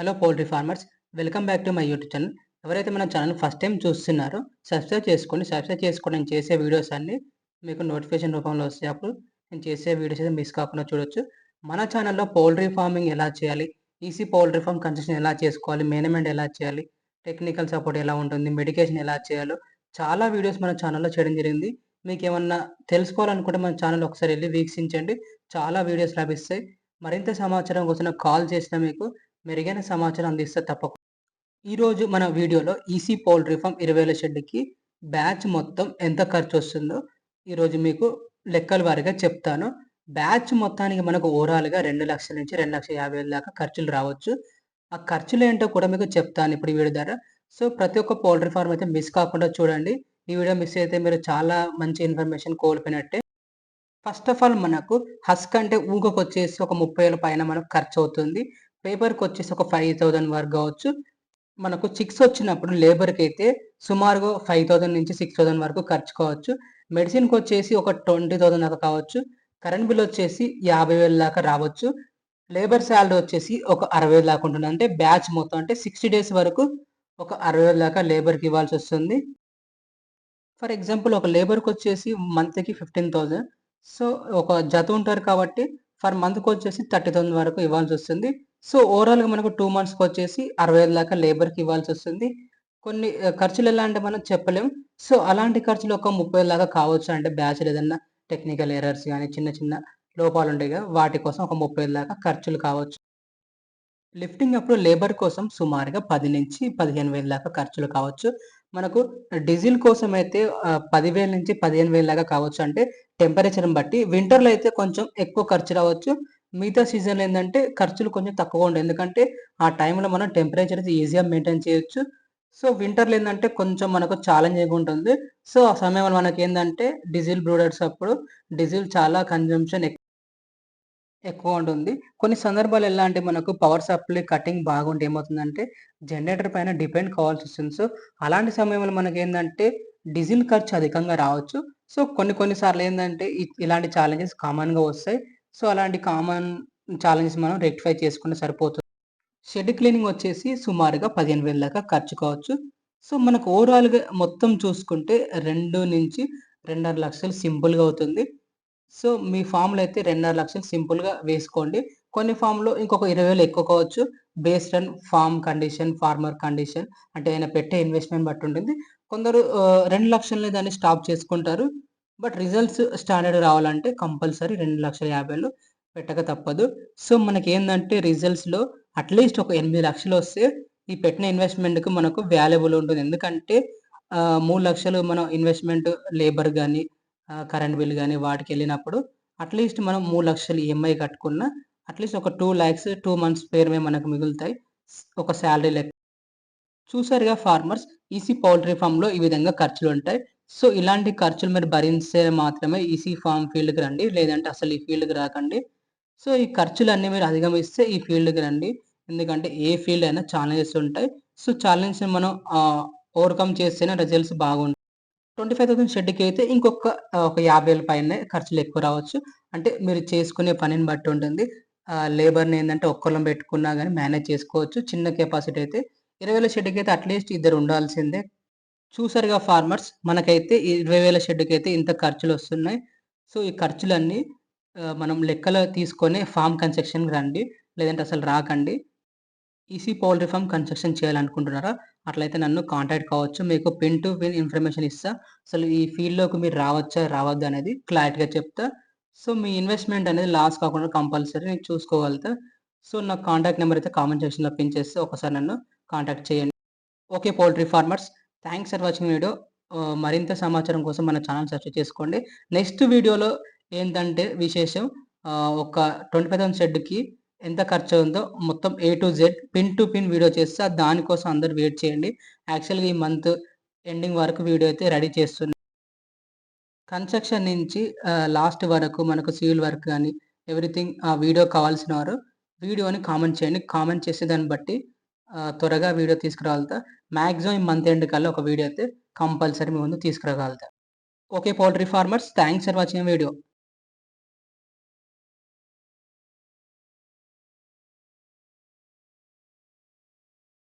Hello poultry farmers welcome back to my YouTube channel. ఎవరైతే మన channel first time చూస్తున్నారో subscribe చేసుకోండి subscribe చేసుకొని నేను చేసే వీడియోస్ అన్ని మీకు నోటిఫికేషన్ రూపంలో వస్తే అప్పుడు నేను చేసే వీడియోస్ అయితే మిస్ కాకుండా చూడొచ్చు. మన ఛానల్లో పౌల్ట్రీ ఫార్మింగ్ ఎలా చేయాలి? ఈసీ పౌల్ట్రీ ఫార్మ్ కన్స్ట్రక్షన్ ఎలా చేసుకోవాలి? మేనేజ్మెంట్ ఎలా చేయాలి? టెక్నికల్ సపోర్ట్ ఎలా ఉంటుంది? మెడికేషన్ ఎలా చేయాలో చాలా వీడియోస్ మన ఛానల్లో చేయడం జరిగింది. మీకు ఏమన్నా తెలుసుకోవాలనుకుంటే మన ఛానల్ ఒకసారి వెళ్ళి వీక్షించండి. చాలా వీడియోస్ లభిస్తాయి. మరింత సమాచారం కోసం కాల్ చేసిన మీకు మెరుగైన సమాచారం అందిస్తే తప్పకుండా ఈరోజు మన వీడియోలో ఈసీ పౌల్ట్రీ ఫామ్ ఇరవై వేల షెడ్కి బ్యాచ్ మొత్తం ఎంత ఖర్చు వస్తుందో ఈరోజు మీకు లెక్కల వారిగా చెప్తాను. బ్యాచ్ మొత్తానికి మనకు ఓవరాల్గా రెండు లక్షల నుంచి రెండు లక్షల యాభై వేల దాకా ఖర్చులు రావచ్చు. ఆ ఖర్చులు ఏంటో కూడా మీకు చెప్తాను ఇప్పుడు ఈ వీడియో ద్వారా. సో ప్రతి ఒక్క పౌల్ట్రీ ఫార్మ్ అయితే మిస్ కాకుండా చూడండి. ఈ వీడియో మిస్ అయితే మీరు చాలా మంచి ఇన్ఫర్మేషన్ కోల్పోయినట్టే. ఫస్ట్ ఆఫ్ ఆల్ మనకు హస్క్ అంటే ఊగకు వచ్చేసి ఒక ముప్పై వేల పైన మనకు ఖర్చు అవుతుంది. పేపర్కి వచ్చేసి ఒక ఫైవ్ థౌజండ్ వరకు కావచ్చు. మనకు చిక్స్ వచ్చినప్పుడు లేబర్కి అయితే సుమారుగా ఫైవ్ థౌజండ్ నుంచి సిక్స్ థౌజండ్ వరకు ఖర్చు కావచ్చు. మెడిసిన్కి వచ్చేసి ఒక ట్వంటీ థౌజండ్ దాకా కావచ్చు. కరెంట్ బిల్ వచ్చేసి యాభై వేల దాకా రావచ్చు. లేబర్ శాలరీ వచ్చేసి ఒక అరవై వేలు దాకా ఉంటుంది. అంటే బ్యాచ్ మొత్తం అంటే సిక్స్టీ డేస్ వరకు ఒక అరవై వేల దాకా లేబర్కి ఇవ్వాల్సి వస్తుంది. ఫర్ ఎగ్జాంపుల్ ఒక లేబర్కి వచ్చేసి మంత్కి ఫిఫ్టీన్ థౌజండ్ సో ఒక జత ఉంటారు కాబట్టి ఫర్ మంత్కి వచ్చేసి థర్టీ థౌసండ్ వరకు ఇవ్వాల్సి వస్తుంది. సో ఓవరాల్గా మనకు టూ మంత్స్కి వచ్చేసి అరవై ఐదు దాకా లేబర్కి ఇవ్వాల్సి వస్తుంది. కొన్ని ఖర్చులు ఎలా అంటే మనం చెప్పలేం. సో అలాంటి ఖర్చులు ఒక ముప్పై దాకా కావచ్చు అంటే బ్యాచ్ ఏదన్నా టెక్నికల్ ఎర్రర్స్ కానీ చిన్న చిన్న లోపాలు ఉంటాయి కదా వాటి కోసం ఒక ముప్పై దాకా ఖర్చులు కావచ్చు. లిఫ్టింగ్ అప్పుడు లేబర్ కోసం సుమారుగా పది నుంచి పదిహేను వేల దాకా ఖర్చులు కావచ్చు. మనకు డీజిల్ కోసం అయితే పదివేల నుంచి పదిహేను వేల దాకా కావచ్చు అంటే టెంపరేచర్ని బట్టి వింటర్లో అయితే కొంచెం ఎక్కువ ఖర్చు రావచ్చు. మిగతా సీజన్లో ఏంటంటే ఖర్చులు కొంచెం తక్కువ ఉండవు. ఎందుకంటే ఆ టైంలో మనం టెంపరేచర్ అయితే ఈజీగా మెయింటైన్ చేయొచ్చు. సో వింటర్లో ఏంటంటే కొంచెం మనకు ఛాలెంజింగ్ ఉంటుంది. సో ఆ సమయంలో మనకి ఏంటంటే డీజిల్ బ్రూడర్స్ అప్పుడు డీజిల్ చాలా కన్జంప్షన్ ఎక్కువ ఉంటుంది. కొన్ని సందర్భాలు ఎలా అంటే మనకు పవర్ సప్లై కటింగ్ బాగుంటే ఏమవుతుందంటే జనరేటర్ పైన డిపెండ్ కావాల్సి వస్తుంది. సో అలాంటి సమయంలో మనకి ఏంటంటే డీజిల్ ఖర్చు అధికంగా రావచ్చు. సో కొన్ని కొన్నిసార్లు ఏంటంటే ఇలాంటి ఛాలెంజెస్ కామన్గా వస్తాయి. సో అలాంటి కామన్ ఛాలెంజెస్ మనం రెక్టిఫై చేసుకుంటే సరిపోతుంది. షెడ్ క్లీనింగ్ వచ్చేసి సుమారుగా పదిహేను వేల దాకా ఖర్చు కావచ్చు. సో మనకు ఓవరాల్గా మొత్తం చూసుకుంటే రెండు నుంచి రెండున్నర లక్షలు సింపుల్గా అవుతుంది. సో మీ ఫామ్లో అయితే రెండున్నర లక్షలు సింపుల్గా వేసుకోండి. కొన్ని ఫామ్లో ఇంకొక ఇరవై వేలు ఎక్కువ కావచ్చు. Based on farm condition farmer condition అంటే ఆయన పెట్టే ఇన్వెస్ట్మెంట్ బట్టి ఉంటుంది. కొందరు రెండు లక్షలని దాన్ని స్టాప్ చేసుకుంటారు. బట్ రిజల్ట్స్ స్టాండర్డ్ రావాలంటే కంపల్సరీ రెండు లక్షల యాభైలు పెట్టక తప్పదు. సో మనకి ఏంటంటే రిజల్ట్స్లో అట్లీస్ట్ ఒక ఎనిమిది లక్షలు వస్తే ఈ పెట్టిన ఇన్వెస్ట్మెంట్కి మనకు వాల్యుబుల్ ఉంటుంది. ఎందుకంటే మూడు లక్షలు మనం ఇన్వెస్ట్మెంట్ లేబర్ కానీ కరెంట్ బిల్ కానీ వాటికి వెళ్ళినప్పుడు అట్లీస్ట్ మనం మూడు లక్షలు ఈఎంఐ కట్టుకున్న అట్లీస్ట్ ఒక టూ ల్యాక్స్ టూ మంత్స్ పేరుమే మనకు మిగులుతాయి. ఒక శాలరీ లెక్క. చూసారుగా ఫార్మర్స్ ఈసీ పౌల్ట్రీ ఫామ్లో ఈ విధంగా ఖర్చులు ఉంటాయి. సో ఇలాంటి ఖర్చులు మీరు భరించే మాత్రమే ఈసీ ఫామ్ ఫీల్డ్కి రండి. లేదంటే అసలు ఈ ఫీల్డ్కి రాకండి. సో ఈ ఖర్చులు అన్నీ మీరు అధిగమిస్తే ఈ ఫీల్డ్కి రండి. ఎందుకంటే ఏ ఫీల్డ్ అయినా ఛాలెంజెస్ ఉంటాయి. సో ఛాలెంజ్ని మనం ఓవర్కమ్ చేస్తేనే రిజల్ట్స్ బాగుంటాయి. ట్వంటీ ఫైవ్ థౌసండ్ షెడ్కి అయితే ఇంకొక ఒక యాభై వేల పైన ఖర్చులు ఎక్కువ రావచ్చు. అంటే మీరు చేసుకునే పనిని బట్టి ఉంటుంది. లేబర్ని ఏంటంటే ఒక్కళ్ళం పెట్టుకున్నా కానీ మేనేజ్ చేసుకోవచ్చు. చిన్న కెపాసిటీ అయితే ఇరవై వేల షెడ్కి అయితే అట్లీస్ట్ ఇద్దరు ఉండాల్సిందే. చూసారుగా ఫార్మర్స్ మనకైతే ఇరవై వేల షెడ్కి అయితే ఇంత ఖర్చులు వస్తున్నాయి సో ఈ ఖర్చులన్నీ మనం లెక్కలో తీసుకొని ఫామ్ కన్స్ట్రక్షన్కి రండి. లేదంటే అసలు రాకండి. ఈసీ పౌల్ట్రీ ఫామ్ కన్స్ట్రక్షన్ చేయాలనుకుంటున్నారా? అట్లయితే నన్ను కాంటాక్ట్ కావచ్చు. మీకు పిన్ టు పిన్ ఇన్ఫర్మేషన్ ఇస్తా. అసలు ఈ ఫీల్డ్లోకి మీరు రావచ్చా రావద్దు అనేది క్లారిటీగా చెప్తా. సో మీ ఇన్వెస్ట్మెంట్ అనేది లాస్ కాకుండా కంపల్సరీ నేను చూసుకోగలుగుతా. సో నా కాంటాక్ట్ నెంబర్ అయితే కామెంట్ సెక్షన్లో పిన్ చేస్తే ఒకసారి నన్ను కాంటాక్ట్ చేయండి. Okay poultry farmers thanks for watching video. మరింత సమాచారం కోసం మన ఛానల్ సబ్స్క్రైబ్ చేసుకోండి. నెక్స్ట్ వీడియోలో ఏంటంటే విశేషం? ఒక ట్వంటీ ఫైవ్ థౌసండ్ షెడ్కి ఎంత ఖర్చు అవుతుందో మొత్తం A to Z pin to pin video చేస్తే. దానికోసం అందరు వెయిట్ చేయండి. యాక్చువల్గా ఈ మంత్ ఎండింగ్ వరకు వీడియో అయితే రెడీ చేస్తుంది కన్స్ట్రక్షన్ నుంచి లాస్ట్ వరకు మనకు సివిల్ వర్క్ కానీ ఎవ్రీథింగ్ ఆ వీడియో కావాల్సిన వారు వీడియోని కామెంట్ చేయండి. కామెంట్ చేసే దాన్ని బట్టి త్వరగా వీడియో తీసుకురాగలుగుతా. మ్యాక్సిమం ఈ మంత్ ఎండ్ కల్లా ఒక వీడియో అయితే కంపల్సరీ మీ ముందు తీసుకురాగలుగుతా. Okay poultry farmers thanks for watching video.